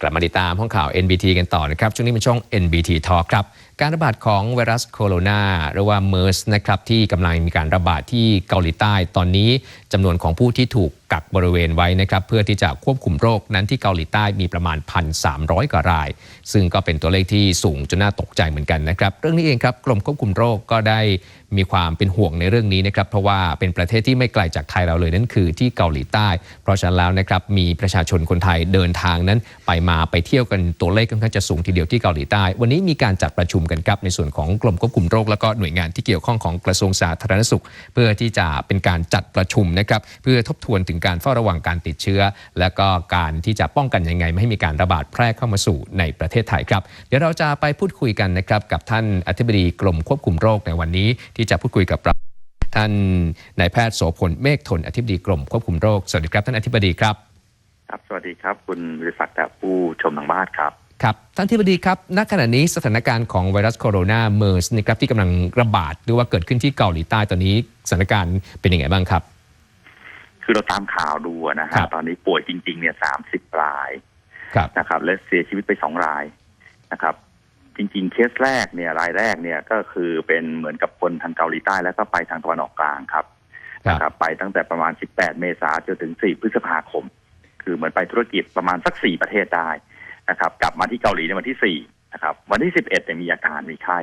กลับมาติดตามห้องข่าว NBT กันต่อนะครับ ช่วงนี้เป็นช่อง NBT Talk ครับ การระบาดของไวรัสโคโรนาหรือว่า MERS นะครับที่กำลังมีการระบาดที่เกาหลีใต้ตอนนี้จำนวนของผู้ที่ถูกกักบริเวณไว้นะครับเพื่อที่จะควบคุมโรคนั้นที่เกาหลีใต้มีประมาณ 1,300 กว่าราย ซึ่งก็เป็นตัวเลขที่สูงจนน่าตกใจเหมือนกันนะครับ เรื่องนี้เองครับกรมควบคุมโรคก็ได้มีความเป็นห่วงในเรื่องนี้นะครับเพราะว่าเป็นประเทศที่ไม่ไกลจากไทยเราเลยนั่นคือที่เกาหลีใต้ เพราะฉะนั้นแล้วนะครับมีประชาชนคนไทยเดินทางนั้น ไปมาไปเที่ยวกันตัวเลขค่อนข้างจะสูงทีเดียวที่เกาหลีใต้ วันนี้มีการจัดประชุมกันครับในส่วนของกรมควบคุมโรคแล้วก็หน่วยงานที่เกี่ยวข้องของกระทรวงสาธารณสุข เพื่อที่จะเป็นการจัดประชุมนะครับเพื่อทบทวนถึงการเฝ้าระวังการติดเชื้อ และก็การที่จะป้องกันยังไง ไม่ให้มีการระบาดแพร่เข้ามาสู่ในประเทศไทยครับ เดี๋ยวเราจะไปพูดคุยกันนะครับกับท่านอธิบดีกรมควบคุมโรคในวันนี้ ที่จะพูดคุยกับเราท่านนายแพทย์โสพลเมฆทนอธิบดีกรมควบคุมโรคสวัสดีครับท่านอธิบดีครับ ครับ สวัสดีครับ คุณวิริศักดิ์และผู้ชมทางบ้านครับ ครับท่านอธิบดีครับณขณะนี้สถานการณ์ของไวรัสโคโรนาเมอร์สนะครับที่กำลังระบาดหรือว่าเกิดขึ้นที่เกาหลีใต้ตอนนี้สถานการณ์เป็นยังไงบ้างครับ คือเราตามข่าวดูนะครัฮะบตอนนี้ป่วยจริง ๆ เนี่ยสามสิบรายครับนะครับและเสียชีวิตไปสองรายนะครับ จริง ๆ เคสแรกเนี่ยรายแรกเนี่ยก็คือเป็นเหมือนกับคนทางเกาหลีใต้แล้วก็ไปทางตะวันออกกลางครับครับนะครับ ไปตั้งแต่ประมาณ 18 เมษายนจนถึง 4 พฤษภาคม คือเหมือนไปธุรกิจประมาณสัก 4 ประเทศได้ นะครับ กลับมาที่เกาหลีในวันที่4นะครับ วันที่11เนี่ยมีอาการมีไข้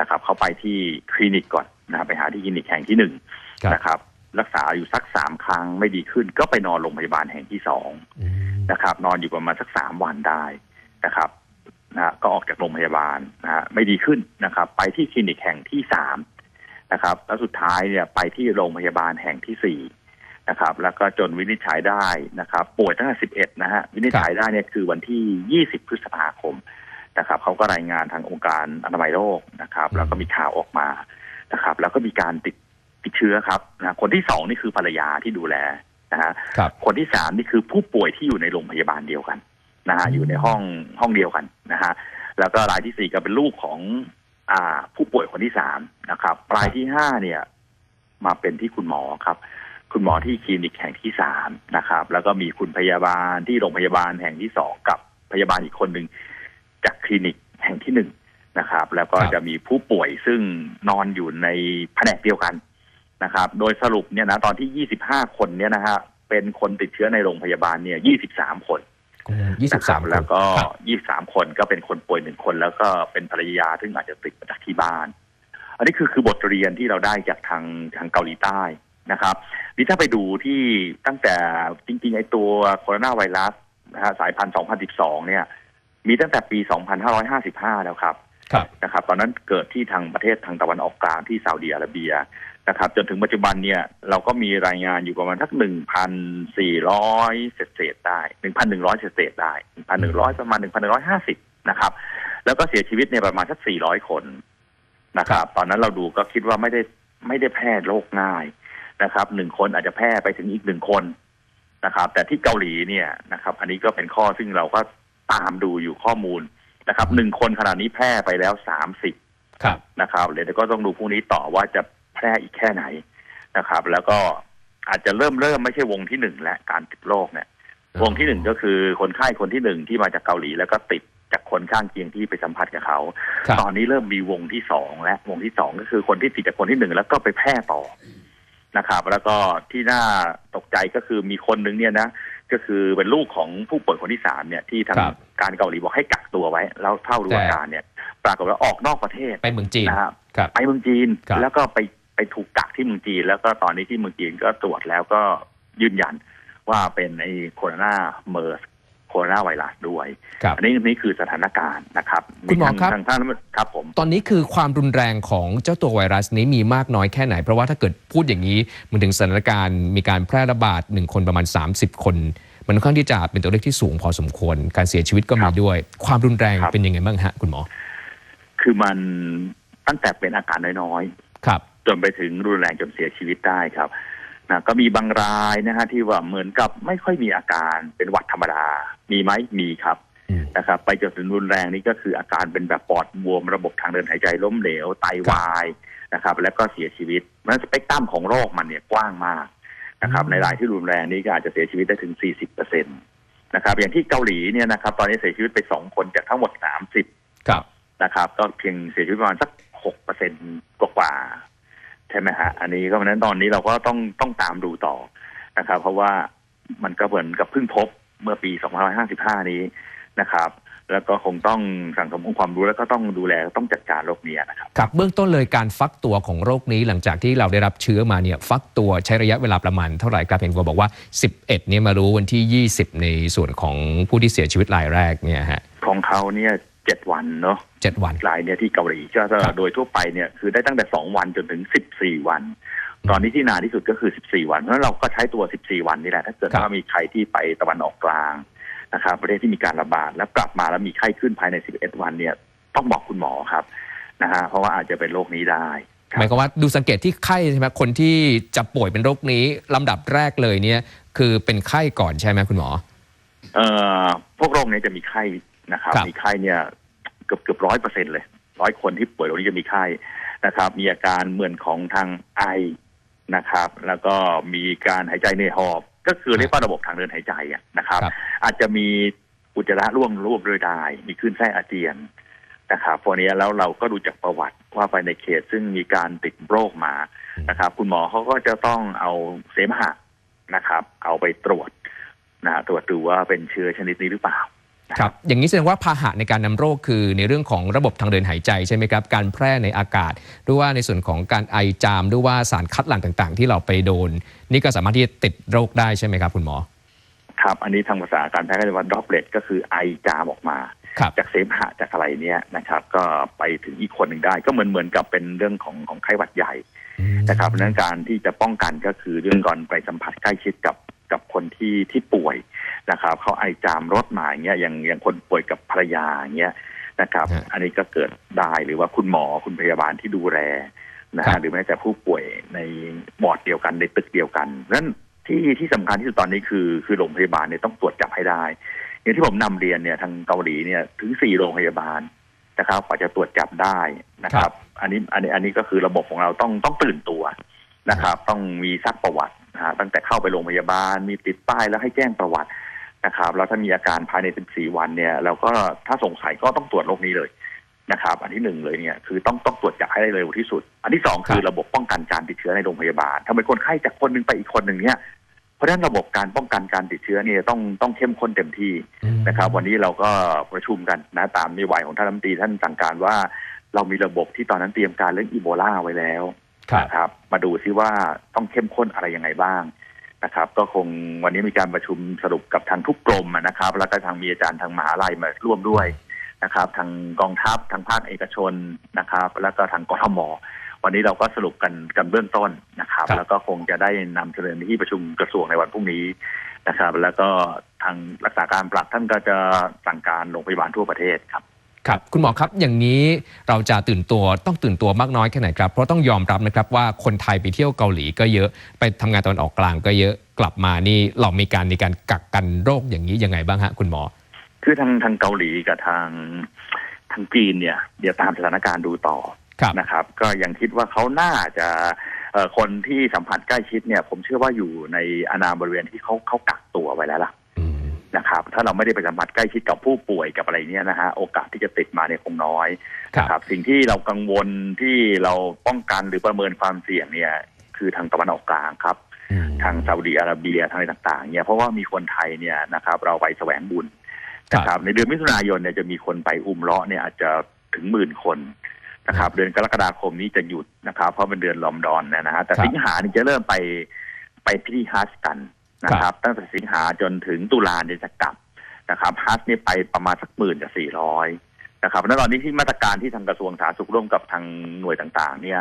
นะครับ เขาไปที่คลินิกก่อนนะครับไปหาที่คลินิกแห่งที่หนึ่งครับนะครับ รักษาอยู่สักสามครั้งไม่ดีขึ้น ก็ไปนอนโรงพยาบาลแห่งที่สองอืมนะครับ นอนอยู่ประมาณสักสามวันได้นะครับนะฮะก็ออกจากโรงพยาบาลนะฮะไม่ดีขึ้นนะครับ ไปที่คลินิกแห่งที่สามนะครับ แล้วสุดท้ายเนี่ยไปที่โรงพยาบาลแห่งที่สี่ นะครับ แล้วก็จนวินิจฉัยได้นะครับ ป่วยตั้งแต่สิบเอ็ดนะฮะวินิจฉัยได้เนี่ยคือวันที่ยี่สิบพฤษภาคมนะครับเขาก็รายงานทางองค์การอนามัยโลกนะครับ แล้วก็มีข่าวออกมานะครับ แล้วก็มีการติดติดเชื้อครับนะคนที่สองนี่คือภรรยาที่ดูแลนะฮะครับคนที่สามนี่คือผู้ป่วยที่อยู่ในโรงพยาบาลเดียวกันนะฮะอืมอยู่ในห้องห้องเดียวกันนะฮะแล้วก็รายที่สี่ก็เป็นลูกของอ่าผู้ป่วยคนที่สามนะครับ รายที่ห้าเนี่ย มาเป็นที่คุณหมอครับ คุณหมอที่คลินิกแห่งที่สามนะครับ แล้วก็มีคุณพยาบาลที่โรงพยาบาลแห่งที่สองกับพยาบาลอีกคนหนึ่งจากคลินิกแห่งที่หนึ่งนะครับ แล้วก็ครับจะมีผู้ป่วยซึ่งนอนอยู่ในแผนกเดียวกันนะครับ โดยสรุปเนี่ยนะตอนที่25คนเนี่ยนะฮะเป็นคนติดเชื้อในโรงพยาบาลเนี่ย23คนยี่สิบสามนะครับแล้วก็ครับ23คนก็เป็นคนป่วยหนึ่งคน แล้วก็เป็นภรรยาซึ่งอาจจะติดมาจากที่บ้าน อันนี้คือคือบทเรียนที่เราได้จากทางทางเกาหลีใต้ นะครับนี่ถ้าไปดูที่ตั้งแต่จริงๆไอ้ตัวโคโรนาไวรัสนะฮะสายพันธุ์ 2012 เนี่ย มีตั้งแต่ปี 2555 แล้วครับครับนะครับ ตอนนั้นเกิดที่ทางประเทศทางตะวันออกกลางที่ซาอุดิอาระเบียนะครับ จนถึงปัจจุบันเนี่ย เราก็มีรายงานอยู่ประมาณสัก 1,400 เศษเศษๆได้ 1,100 เศษเศษๆได้ 1,100 ประมาณ 1,150 นะครับ แล้วก็เสียชีวิตเนี่ยประมาณสัก 400 คนนะครับ ตอนนั้นเราดูก็คิดว่าไม่ได้ไม่ได้แพร่โรคง่าย นะครับหนึ่งคนอาจจะแพร่ไปถึงอีกหนึ่งคนนะครับ แต่ที่เกาหลีเนี่ยนะครับ อันนี้ก็เป็นข้อซึ่งเราก็ตามดูอยู่ข้อมูลนะครับหนึ่งคนขนาดนี้แพร่ไปแล้วสามสิบครับนะครับเดี๋ยวก็ต้องดูพรุ่งนี้ต่อว่าจะแพร่อีกแค่ไหนนะครับ แล้วก็อาจจะเริ่มเริ่มไม่ใช่วงที่หนึ่งและการติดโรคเนี่ยวงที่หนึ่งก็คือคนไข้คนที่หนึ่งที่มาจากเกาหลี แล้วก็ติดจากคนข้างเคียงที่ไปสัมผัสกับเขาครับตอนนี้เริ่มมีวงที่สองและวงที่สองก็คือคนที่ติดจากคนที่หนึ่งแล้วก็ไปแพร่ต่อ นะครับ แล้วก็ที่น่าตกใจก็คือมีคนหนึ่งเนี่ยนะก็คือเป็นลูกของผู้ป่วยคนที่สามเนี่ยที่ทางครับ การเกาหลีบอกให้กักตัวไว้ แล้วเท่ารู้อาการเนี่ย ปรากฏว่าออกนอกประเทศไปเมืองจีน นะครับ ครับ ไปเมืองจีนครับ แล้วก็ไปไปถูกกักที่เมืองจีน แล้วก็ตอนนี้ที่เมืองจีนก็ตรวจแล้วก็ยืนยันว่าเป็นไอ้โคโรนาเมอร์ส โคโรนาไวรัสด้วย ครับ อันนี้นี่คือสถานการณ์นะครับคุณหมอครับทางทางท่านครับผม ตอนนี้คือความรุนแรงของเจ้าตัวไวรัสนี้มีมากน้อยแค่ไหน เพราะว่าถ้าเกิดพูดอย่างนี้ มันถึงสถานการณ์มีการแพร่ระบาดหนึ่งคนประมาณ 30 คน มันค่อนข้างที่จะเป็นตัวเลขที่สูงพอสมควร การเสียชีวิตก็ครัมีบด้วย ความรุนแรงครับ เป็นยังไงบ้างฮะคุณหมอคือมันตั้งแต่เป็นอาการน้อยครับ ๆ จนไปถึงรุนแรงจนเสียชีวิตได้ครับ นะก็มีบางรายนะฮะที่ว่าเหมือนกับไม่ค่อยมีอาการเป็นหวัดธรรมดา มีไหมมีครับอืมนะครับ ไปจนถึงรุนแรงนี่ก็คืออาการเป็นแบบปอดบวมระบบทางเดินหายใจล้มเหลวไตวายนะครับ แล้วก็เสียชีวิตเพราะฉะนั้นสเปกตรัมของโรคมันเนี่ยกว้างมากนะครับอืมในรายที่รุนแรงนี่ก็อาจจะเสียชีวิตได้ถึง 40เปอร์เซ็นตนะครับ อย่างที่เกาหลีเนี่ยนะครับ ตอนนี้เสียชีวิตไปสองคนจากทั้งหมดสามสิบครับนะครับ ก็เพียงเสียชีวิตประมาณสักหกเปอร์เซ็นกว่าๆ ใช่ไหมฮะอันนี้ก็เพราะฉะนั้นตอนนี้เราก็ต้องต้องตามดูต่อนะครับ เพราะว่ามันก็เหมือนกับเพิ่งพบเมื่อปี 2555 นี้นะครับ แล้วก็คงต้องสั่งสมองค์ความรู้แล้วก็ต้องดูแลต้องจัดการโรคนี้นะครับครับเบื้องต้นเลยการฟักตัวของโรคนี้หลังจากที่เราได้รับเชื้อมาเนี่ยฟักตัวใช้ระยะเวลาประมาณเท่าไหร่ครับเห็นคุณบอกว่า 11เนี่ยมารู้วันที่ 20 ในส่วนของผู้ที่เสียชีวิตรายแรกเนี่ยฮะของเขาเนี่ย เจ็ดวันเนาะเจ็ดวันรายเนี่ยที่เกาหลีก็จะครับโดยทั่วไปเนี่ยคือได้ตั้งแต่สองวันจนถึงสิบสี่วัน ตอนนี้ที่นานที่สุดก็คือสิบสี่วันเพราะฉะนั้นเราก็ใช้ตัวสิบสี่วันนี่แหละถ้าเกิดครับว่ามีใครที่ไปตะวันออกกลางนะครับประเทศที่มีการระบาดแล้วกลับมาแล้วมีไข้ขึ้นภายในสิบเอ็ดวันเนี่ยต้องบอกคุณหมอครับนะฮะเพราะว่าอาจจะเป็นโรคนี้ได้คหมายรับความว่าดูสังเกตที่ไข้ใช่ไหมคนที่จะป่วยเป็นโรคนี้ลำดับแรกเลยเนี่ย คือเป็นไข้ก่อนใช่ไหมคุณหมอเอ่อพวกโรคเนี้จะมีไข้ นะครับครับ มีไข้เนี่ยเกือบเกือบร้อยเปอร์เซ็นเลยร้อยคนที่ป่วยโรคนี้จะมีไข้นะครับ มีอาการเหมือนของทางไอนะครับ แล้วก็มีการหายใจเหนื่อยหอบ ก็คือเรียกว่าระบบทางเดินหายใจอะนะครับครับ อาจจะมีอุจจาระร่วงร่วมด้วยได้ มีคลื่นไส้อาเจียนนะครับพวกนี้แล้วเราก็ดูจากประวัติว่าไปในเขตซึ่งมีการติดโรคมานะครับ คุณหมอเขาก็จะต้องเอาเสมหะนะครับ เอาไปตรวจนะฮะตรวจดูว่าเป็นเชื้อชนิดนี้หรือเปล่า ครับอย่างนี้แสดงว่าพาหะในการนำโรคคือในเรื่องของระบบทางเดินหายใจใช่ไหมครับ การแพร่ในอากาศ หรือว่าในส่วนของการไอจาม หรือว่าสารคัดหลั่งต่างๆ ที่เราไปโดน นี่ก็สามารถที่จะติดโรคได้ใช่ไหมครับคุณหมอ ครับ อันนี้ทางภาษาการแพทย์ก็เรียกว่าดรอปเลตก็คือไอจามออกมาครับจากเสมหะจากอะไรเนี่ยนะครับ ก็ไปถึงอีกคนหนึ่งได้ก็เหมือนเหมือนกับเป็นเรื่องของของไข้หวัดใหญ่นะครับเพราะฉะนั้นการที่จะป้องกันก็คือเรื่องก่อนไปสัมผัสใกล้ชิดกับกับคนที่ที่ป่วย นะครับเขาไอจามรถมาอย่างเงี้ยอย่างอย่างคนป่วยกับภรรยาอย่างเงี้ยนะครับฮะอันนี้ก็เกิดได้หรือว่าคุณหมอคุณพยาบาลที่ดูแลนะครัฮะบหรือแม้แต่ผู้ป่วยในบอร์ดเดียวกันในตึกเดียวกันนั้นที่ที่สำคัญที่สุดตอนนี้คือคือโรงพยาบาลเนี่ยต้องตรวจจับให้ได้ อย่างที่ผมนำเรียนเนี่ยทางเกาหลีเนี่ยถึงสี่โรงพยาบาลนะครับกว่าจะตรวจจับได้นะครับ อันนี้อันนี้อันนี้ก็คือระบบของเราต้องต้องตื่นตัวนะครับ ต้องมีซักประวัตินะฮะตั้งแต่เข้าไปโรงพยาบาลมีติดป้ายแล้วให้แจ้งประวัติ นะครับแล้วถ้ามีอาการภายใน 14 วันเนี่ยเราก็ถ้าสงสัยก็ต้องตรวจโรคนี้เลยนะครับ อันที่หนึ่งเลยเนี่ยคือต้องต้องตรวจจับให้ได้เร็วที่สุด อันที่สองคือครับระบบป้องกันการติดเชื้อในโรงพยาบาลทำไมคนไข้จากคนหนึ่งไปอีกคนหนึ่งเนี่ยเพราะฉะนั้นระบบการป้องกันการติดเชื้อเนี่ยต้องต้องเข้มข้นเต็มที่นะครับ วันนี้เราก็ประชุมกันนะตามนโยบายของท่านรัฐมนตรีท่านสั่งการว่า เรามีระบบที่ตอนนั้นเตรียมการเรื่องอีโบลาไว้แล้วครับนะครับ มาดูซิว่าต้องเข้มข้นอะไรยังไงบ้าง นะครับ ก็คงวันนี้มีการประชุมสรุปกับทางทุกกรมนะครับ แล้วก็ทางมีอาจารย์ทางมหาลัยมาร่วมด้วยนะครับ ทางกองทัพทางภาคเอกชนนะครับ แล้วก็ทางกทมวันนี้เราก็สรุปกันกันเบื้องต้นนะครับครับแล้วก็คงจะได้นำเสนอในที่ประชุมกระทรวงในวันพรุ่งนี้นะครับ แล้วก็ทางรักษาการปลัดท่านก็จะสั่งการโรงพยาบาลทั่วประเทศครับ ครับคุณหมอครับอย่างนี้เราจะตื่นตัวต้องตื่นตัวมากน้อยแค่ไหนครับ เพราะต้องยอมรับนะครับว่าคนไทยไปเที่ยวเกาหลีก็เยอะไปทำงานตะวันออกกลางก็เยอะกลับมานี่เรามีการในการกักกันโรคอย่างนี้ยังไงบ้างฮะคุณหมอ คือทางทางเกาหลีกับทางทางจีนเนี่ย เดี๋ยวตามสถานการณ์ดูต่อครับนะครับ ก็ยังคิดว่าเขาน่าจะเอ่อคนที่สัมผัสใกล้ชิดเนี่ย ผมเชื่อว่าอยู่ในอาณาบริเวณที่เขาเขากักตัวไว้แล้วล่ะอืม นะครับถ้าเราไม่ได้ไปสัมผัสใกล้ชิดกับผู้ป่วยกับอะไรเนี่ยนะฮะโอกาสที่จะติดมาเนี่ยคงน้อยครับนะครับสิ่งที่เรากังวลที่เราป้องกันหรือประเมินความเสี่ยงเนี่ยคือทางตะวันออกกลางครับอืมทางซาอุดีอาระเบียทางอะไรต่างๆเนี่ยเพราะว่ามีคนไทยเนี่ยนะครับเราไปแสวงบุญนะครับในเดือนมิถุนายนเนี่ยจะมีคนไปอุมเราะห์เนี่ยอาจจะถึงหมื่นคนนะครับเดือนกรกฎาคมนี้จะหยุดนะครับ เพราะเป็นเดือนลอมดอนเนยนะฮะแต่ครับสิงหานี่จะเริ่มไปไปพิธีฮัจญ์กัน นะครับ ตั้งแต่สิงหาจนถึงตุลาเนี่ยจะกลับนะครับฮัจญ์นี่ไปประมาณสักหมื่นกับสี่ร้อยนะครับแล้วตอนนี้ที่มาตรการที่ทางกระทรวงสาธารณสุขร่วมกับทางหน่วยต่างๆ เนี่ย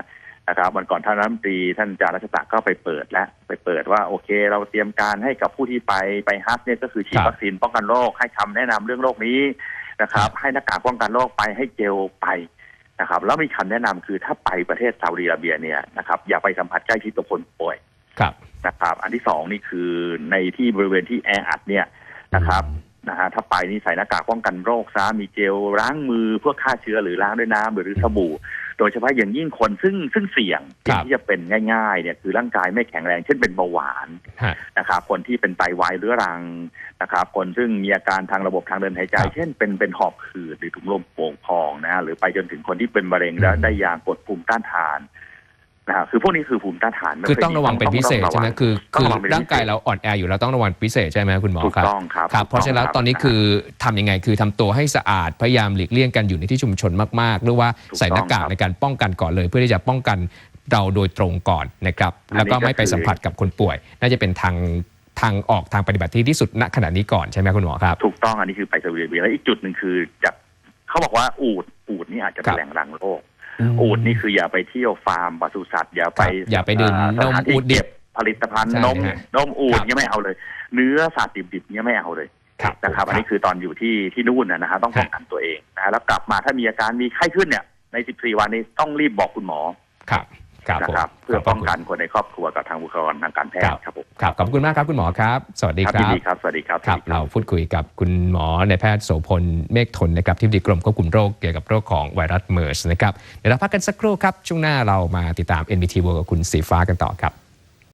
นะครับวันก่อนท่านรัฐมนตรีท่านจารัชตะก็ไปเปิดแล้วไปเปิดว่าโอเค เราเตรียมการให้กับผู้ที่ไปไปฮัทเนี่ยก็คือฉีดครับวัคซีนป้องกันโรคให้คำแนะนำเรื่องโรคนี้นะครับ ให้หน้ากากป้องกันโรคไปให้เจลไปนะครับ แล้วมีคำแนะนำคือถ้าไปประเทศซาอุดิอาระเบียเนี่ยนะครับอย่าไปสัมผัสใกล้ชิดกับคนป่วย ครับนะครับ อันที่สองนี่คือในที่บริเวณที่แออัดเนี่ยนะครับนะฮะถ้าไปนี่ใส่หน้ากากป้องกันโรคซะมีเจลล้างมือเพื่อฆ่าเชื้อหรือล้างด้วยน้ำหรือสบู่ โดยเฉพาะอย่างยิ่งคนซึ่งซึ่งเสี่ยงครับที่จะเป็นง่ายๆเนี่ยคือร่างกายไม่แข็งแรง เช่นเป็นเบาหวานฮะนะครับคนที่เป็นไตวายเรื้อรังนะครับคนซึ่งมีอาการทางระบบทางเดินหายใจครับเช่นเป็นเป็นหอบหืดหรือถุงลมโป่งพองนะฮะหรือไปจนถึงคนที่เป็นมะเร็งแล้วอืมได้ยากดภูมิต้านทาน นะฮะคือพวกนี้คือภูมิต้านทานไคือยต้องระวังเป็นพิเศษต้องใช่ไหมระวังคือต้องคือระวังเป็นพิเศษร่างกายเราอ่อนแออยู่เราต้องระวังพิเศษใช่ไหมคุณหมอถูกครับต้องครับครับถูกเพราะฉะนั้นบตอนนี้คือทำยังไงคือทำตัวให้สะอาดพยายามหลีกเลี่ยงกันอยู่ในที่ชุมชนมากๆ หรือว่าถูกต้องใส่หน้ากากครับในการป้องกันก่อนเลย เพื่อที่จะป้องกันเราโดยตรงก่อนนะครับอันนี้แล้วก็ไม่ไปก็คือสัมผัสกับคนป่วย น่าจะเป็นทางทางออกทางปฏิบัติที่ดีที่สุดณขณะนี้ก่อนใช่ไหมคุณหมอครับ ถูกต้องอันนี้คือไปซาอุดิอาระเบียแล้วอีกจุดหนึ่งคือจากเขาบอกว่าอูดอูดนี่อาจจะเป็ครันบแหล่งรังโรค อูดนี่คืออย่าไปเที่ยวฟาร์มปศุสัตว์อย่าไปครับอย่าไปดื่มสถานที่นมอูฐดิบเก็บผลิตภัณฑ์ใช่นมฮะนมอูดครับเนี่ยไม่เอาเลย เนื้อสัตว์ดิบๆเนี่ยไม่เอาเลยครับนะครับอันนี้คือตอนอยู่ที่ที่นู่นนะนะฮะต้องป้องกันตัวเองนะฮะแล้วกลับมาถ้ามีอาการมีไข้ขึ้นเนี่ยใน 14 วันนี้ต้องรีบบอกคุณหมอครับ ครับนะผมครับ เพื่อขบป้องคุณกันคนในครอบครัวกับทางบุคลากรทางการแพทครับย์ครับผมครับขอบคุณมากครับคุณหมอครับ สวัสดีครับครัยินบดีครับสวัสดีครับครับสวัสดีเราพูดคุยกับคุณหมอในแพทย์โสพลเมฆทนนะครับที่ปรึกษากรมควบคุมโรคเกี่ยวกับโรคของไวรัสเมอร์สนะครับเดี๋ยวเราพักกันสักครู่ครับช่วงหน้าเรามาติดตาม NBT World กับคุณสีฟ้ากันต่อครับ